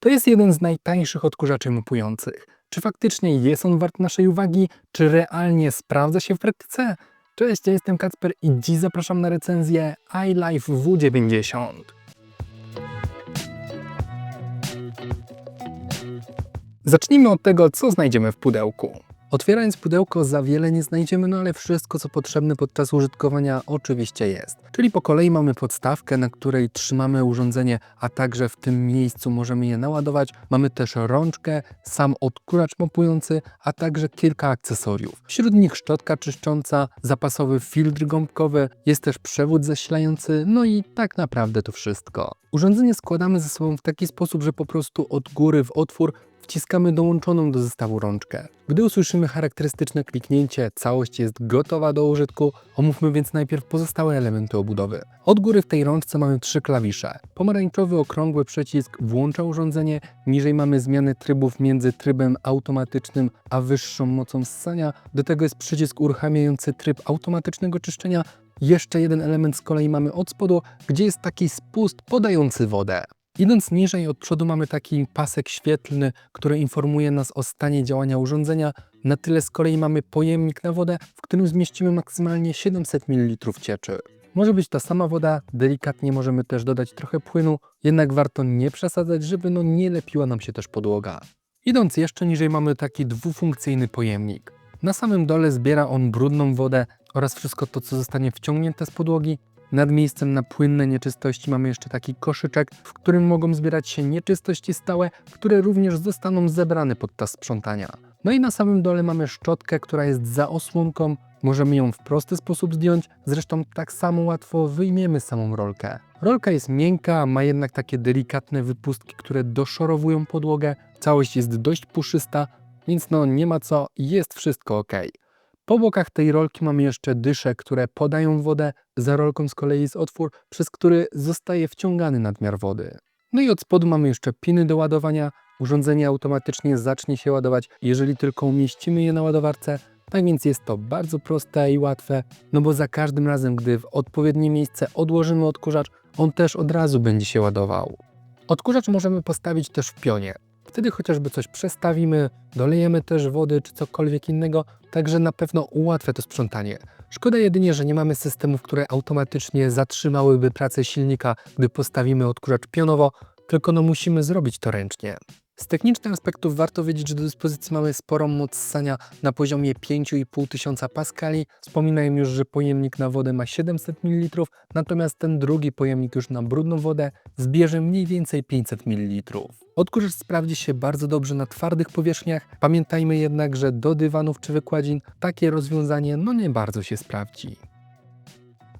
To jest jeden z najtańszych odkurzaczy mopujących. Czy faktycznie jest on wart naszej uwagi? Czy realnie sprawdza się w praktyce? Cześć, ja jestem Kacper i dziś zapraszam na recenzję iLife W90. Zacznijmy od tego, co znajdziemy w pudełku. Otwierając pudełko za wiele nie znajdziemy, no ale wszystko co potrzebne podczas użytkowania oczywiście jest. Czyli po kolei mamy podstawkę, na której trzymamy urządzenie, a także w tym miejscu możemy je naładować. Mamy też rączkę, sam odkurzacz mopujący, a także kilka akcesoriów. Wśród nich szczotka czyszcząca, zapasowy filtr gąbkowy, jest też przewód zasilający, no i tak naprawdę to wszystko. Urządzenie składamy ze sobą w taki sposób, że po prostu od góry w otwór wciskamy dołączoną do zestawu rączkę. Gdy usłyszymy charakterystyczne kliknięcie, całość jest gotowa do użytku, omówmy więc najpierw pozostałe elementy obudowy. Od góry w tej rączce mamy trzy klawisze. Pomarańczowy okrągły przycisk włącza urządzenie, niżej mamy zmiany trybów między trybem automatycznym a wyższą mocą ssania. Do tego jest przycisk uruchamiający tryb automatycznego czyszczenia. Jeszcze jeden element z kolei mamy od spodu, gdzie jest taki spust podający wodę. Idąc niżej od przodu mamy taki pasek świetlny, który informuje nas o stanie działania urządzenia. Na tyle z kolei mamy pojemnik na wodę, w którym zmieścimy maksymalnie 700 ml cieczy. Może być ta sama woda, delikatnie możemy też dodać trochę płynu, jednak warto nie przesadzać, żeby no nie lepiła nam się też podłoga. Idąc jeszcze niżej mamy taki dwufunkcyjny pojemnik. Na samym dole zbiera on brudną wodę oraz wszystko to, co zostanie wciągnięte z podłogi, nad miejscem na płynne nieczystości mamy jeszcze taki koszyczek, w którym mogą zbierać się nieczystości stałe, które również zostaną zebrane podczas sprzątania. No i na samym dole mamy szczotkę, która jest za osłonką. Możemy ją w prosty sposób zdjąć, zresztą tak samo łatwo wyjmiemy samą rolkę. Rolka jest miękka, ma jednak takie delikatne wypustki, które doszorowują podłogę. Całość jest dość puszysta, więc no nie ma co, jest wszystko ok. Po bokach tej rolki mamy jeszcze dysze, które podają wodę, za rolką z kolei jest otwór, przez który zostaje wciągany nadmiar wody. No i od spodu mamy jeszcze piny do ładowania. Urządzenie automatycznie zacznie się ładować, jeżeli tylko umieścimy je na ładowarce. Tak więc jest to bardzo proste i łatwe, no bo za każdym razem, gdy w odpowiednie miejsce odłożymy odkurzacz, on też od razu będzie się ładował. Odkurzacz możemy postawić też w pionie. Wtedy chociażby coś przestawimy, dolejemy też wody czy cokolwiek innego, także na pewno ułatwia to sprzątanie. Szkoda jedynie, że nie mamy systemów, które automatycznie zatrzymałyby pracę silnika, gdy postawimy odkurzacz pionowo, tylko no musimy zrobić to ręcznie. Z technicznych aspektów warto wiedzieć, że do dyspozycji mamy sporą moc ssania na poziomie 5,5 tysiąca paskali. Wspominałem już, że pojemnik na wodę ma 700 ml, natomiast ten drugi pojemnik już na brudną wodę zbierze mniej więcej 500 ml. Odkurzacz sprawdzi się bardzo dobrze na twardych powierzchniach. Pamiętajmy jednak, że do dywanów czy wykładzin takie rozwiązanie no nie bardzo się sprawdzi.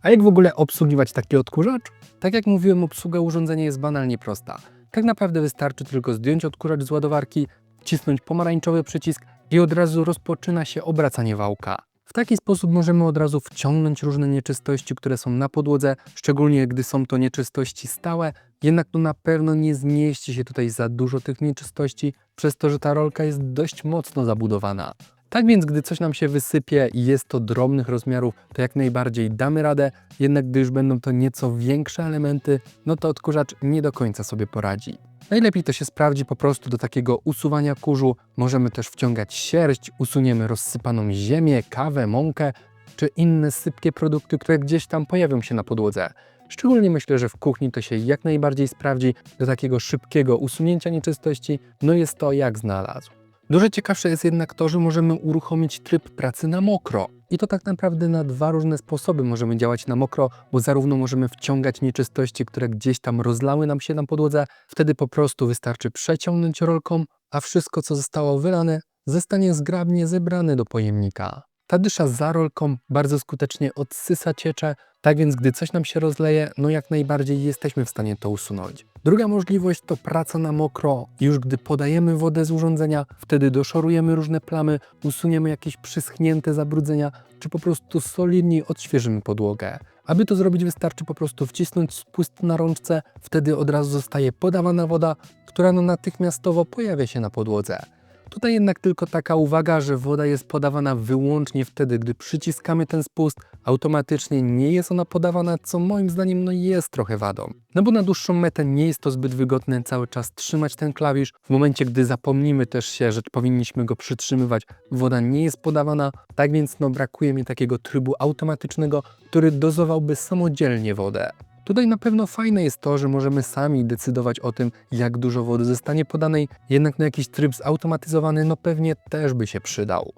A jak w ogóle obsługiwać taki odkurzacz? Tak jak mówiłem, obsługa urządzenia jest banalnie prosta. Tak naprawdę wystarczy tylko zdjąć odkurzacz z ładowarki, wcisnąć pomarańczowy przycisk i od razu rozpoczyna się obracanie wałka. W taki sposób możemy od razu wciągnąć różne nieczystości, które są na podłodze, szczególnie gdy są to nieczystości stałe, jednak to na pewno nie zmieści się tutaj za dużo tych nieczystości, przez to, że ta rolka jest dość mocno zabudowana. Tak więc, gdy coś nam się wysypie i jest to drobnych rozmiarów, to jak najbardziej damy radę, jednak gdy już będą to nieco większe elementy, no to odkurzacz nie do końca sobie poradzi. Najlepiej to się sprawdzi po prostu do takiego usuwania kurzu. Możemy też wciągać sierść, usuniemy rozsypaną ziemię, kawę, mąkę czy inne sypkie produkty, które gdzieś tam pojawią się na podłodze. Szczególnie myślę, że w kuchni to się jak najbardziej sprawdzi do takiego szybkiego usunięcia nieczystości, no jest to jak znalazł. Dużo ciekawsze jest jednak to, że możemy uruchomić tryb pracy na mokro. I to tak naprawdę na dwa różne sposoby możemy działać na mokro, bo zarówno możemy wciągać nieczystości, które gdzieś tam rozlały nam się na podłodze, wtedy po prostu wystarczy przeciągnąć rolką, a wszystko co zostało wylane zostanie zgrabnie zebrane do pojemnika. Ta dysza za rolką bardzo skutecznie odsysa ciecze, tak więc gdy coś nam się rozleje, no jak najbardziej jesteśmy w stanie to usunąć. Druga możliwość to praca na mokro. Już gdy podajemy wodę z urządzenia, wtedy doszorujemy różne plamy, usuniemy jakieś przyschnięte zabrudzenia, czy po prostu solidniej odświeżymy podłogę. Aby to zrobić wystarczy po prostu wcisnąć spust na rączce, wtedy od razu zostaje podawana woda, która no natychmiastowo pojawia się na podłodze. Tutaj jednak tylko taka uwaga, że woda jest podawana wyłącznie wtedy, gdy przyciskamy ten spust, automatycznie nie jest ona podawana, co moim zdaniem no jest trochę wadą. No bo na dłuższą metę nie jest to zbyt wygodne cały czas trzymać ten klawisz. W momencie, gdy zapomnimy też się, że powinniśmy go przytrzymywać, woda nie jest podawana, tak więc no brakuje mi takiego trybu automatycznego, który dozowałby samodzielnie wodę. Tutaj na pewno fajne jest to, że możemy sami decydować o tym, jak dużo wody zostanie podanej, jednak na jakiś tryb zautomatyzowany no pewnie też by się przydał.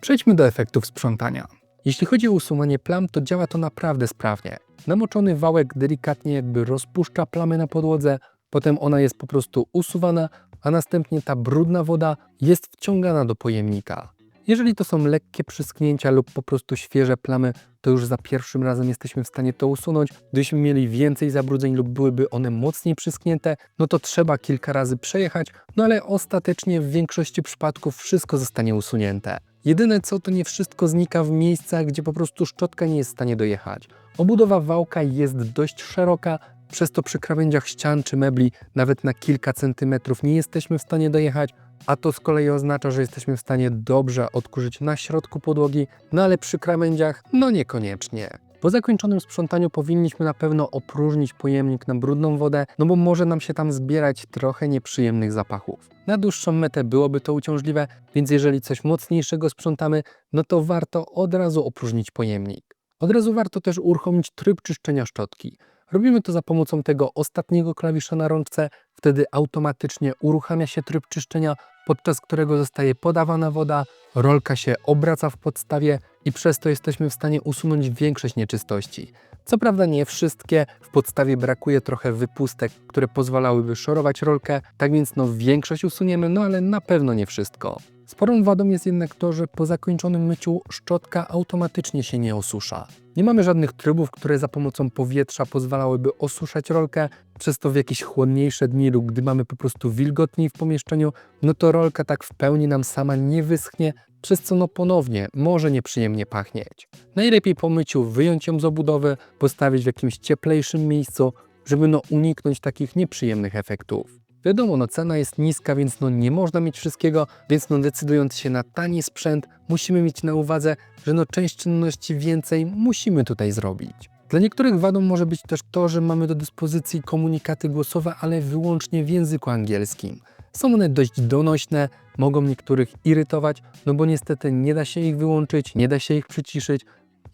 Przejdźmy do efektów sprzątania. Jeśli chodzi o usuwanie plam, to działa to naprawdę sprawnie. Namoczony wałek delikatnie jakby rozpuszcza plamy na podłodze, potem ona jest po prostu usuwana, a następnie ta brudna woda jest wciągana do pojemnika. Jeżeli to są lekkie przysknięcia lub po prostu świeże plamy, to już za pierwszym razem jesteśmy w stanie to usunąć. Gdybyśmy mieli więcej zabrudzeń lub byłyby one mocniej przysknięte, no to trzeba kilka razy przejechać, no ale ostatecznie w większości przypadków wszystko zostanie usunięte. Jedyne co to nie wszystko znika w miejscach, gdzie po prostu szczotka nie jest w stanie dojechać. Obudowa wałka jest dość szeroka, przez to przy krawędziach ścian czy mebli nawet na kilka centymetrów nie jesteśmy w stanie dojechać, a to z kolei oznacza, że jesteśmy w stanie dobrze odkurzyć na środku podłogi, no ale przy krawędziach no niekoniecznie. Po zakończonym sprzątaniu powinniśmy na pewno opróżnić pojemnik na brudną wodę, no bo może nam się tam zbierać trochę nieprzyjemnych zapachów. Na dłuższą metę byłoby to uciążliwe, więc jeżeli coś mocniejszego sprzątamy, no to warto od razu opróżnić pojemnik. Od razu warto też uruchomić tryb czyszczenia szczotki. Robimy to za pomocą tego ostatniego klawisza na rączce, wtedy automatycznie uruchamia się tryb czyszczenia, podczas którego zostaje podawana woda, rolka się obraca w podstawie i przez to jesteśmy w stanie usunąć większość nieczystości. Co prawda nie wszystkie, w podstawie brakuje trochę wypustek, które pozwalałyby szorować rolkę, tak więc no większość usuniemy, no ale na pewno nie wszystko. Sporą wadą jest jednak to, że po zakończonym myciu szczotka automatycznie się nie osusza. Nie mamy żadnych trybów, które za pomocą powietrza pozwalałyby osuszać rolkę, przez to w jakieś chłodniejsze dni lub gdy mamy po prostu wilgotniej w pomieszczeniu, no to rolka tak w pełni nam sama nie wyschnie, przez co no ponownie może nieprzyjemnie pachnieć. Najlepiej po myciu wyjąć ją z obudowy, postawić w jakimś cieplejszym miejscu, żeby no uniknąć takich nieprzyjemnych efektów. Wiadomo, no cena jest niska, więc no nie można mieć wszystkiego, więc no decydując się na tani sprzęt, musimy mieć na uwadze, że no część czynności więcej musimy tutaj zrobić. Dla niektórych wadą może być też to, że mamy do dyspozycji komunikaty głosowe, ale wyłącznie w języku angielskim. Są one dość donośne, mogą niektórych irytować, no bo niestety nie da się ich wyłączyć, nie da się ich przyciszyć.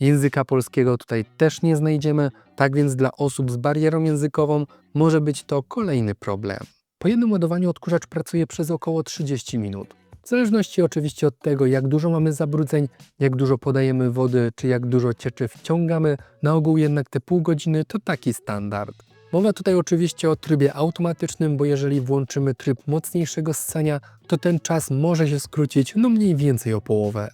Języka polskiego tutaj też nie znajdziemy, tak więc dla osób z barierą językową może być to kolejny problem. Po jednym ładowaniu odkurzacz pracuje przez około 30 minut. W zależności oczywiście od tego, jak dużo mamy zabrudzeń, jak dużo podajemy wody, czy jak dużo cieczy wciągamy, na ogół jednak te pół godziny to taki standard. Mowa tutaj oczywiście o trybie automatycznym, bo jeżeli włączymy tryb mocniejszego ssania, to ten czas może się skrócić no mniej więcej o połowę.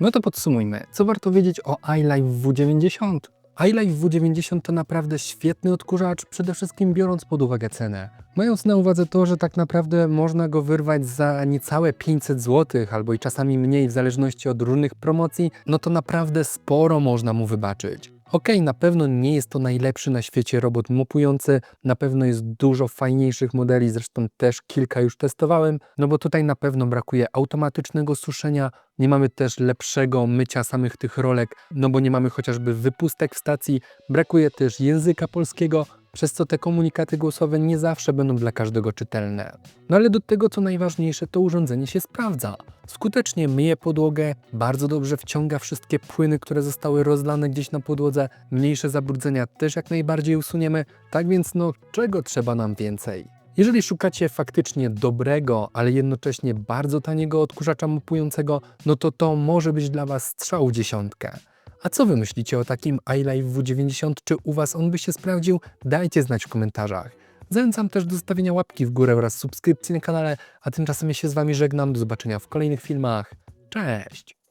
No to podsumujmy, co warto wiedzieć o iLife W90? iLife W90 to naprawdę świetny odkurzacz, przede wszystkim biorąc pod uwagę cenę. Mając na uwadze to, że tak naprawdę można go wyrwać za niecałe 500 zł, albo i czasami mniej w zależności od różnych promocji, no to naprawdę sporo można mu wybaczyć. Okej, na pewno nie jest to najlepszy na świecie robot mopujący, na pewno jest dużo fajniejszych modeli, zresztą też kilka już testowałem, no bo tutaj na pewno brakuje automatycznego suszenia, nie mamy też lepszego mycia samych tych rolek, no bo nie mamy chociażby wypustek w stacji, brakuje też języka polskiego, przez co te komunikaty głosowe nie zawsze będą dla każdego czytelne. No ale do tego, co najważniejsze, to urządzenie się sprawdza. Skutecznie myje podłogę, bardzo dobrze wciąga wszystkie płyny, które zostały rozlane gdzieś na podłodze, mniejsze zabrudzenia też jak najbardziej usuniemy, tak więc no czego trzeba nam więcej? Jeżeli szukacie faktycznie dobrego, ale jednocześnie bardzo taniego odkurzacza mopującego, no to to może być dla Was strzał w dziesiątkę. A co wy myślicie o takim iLife W90? Czy u Was on by się sprawdził? Dajcie znać w komentarzach. Zachęcam też do zostawienia łapki w górę oraz subskrypcji na kanale, a tymczasem ja się z Wami żegnam. Do zobaczenia w kolejnych filmach. Cześć!